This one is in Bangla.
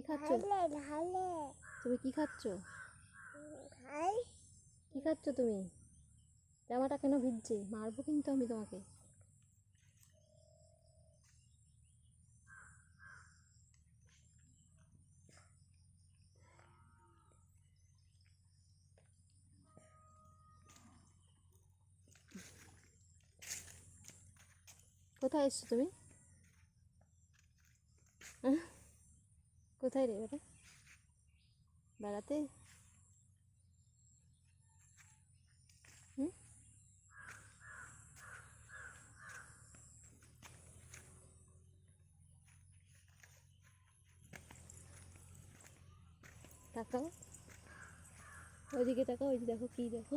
কি খাচ্ছ? তুমি কি খাচ্ছ? খাই কি খাচ্ছ তুমি? জামাটা কেন ভিজছে? মারবো কিন্তু আমি তোমাকে। কোথায় এসছো তুমি? আহ? কোথায় রে বেটা বেড়াতে? তাকাও। ওইদিকে তাকাও ওই দেখো কি দেখো।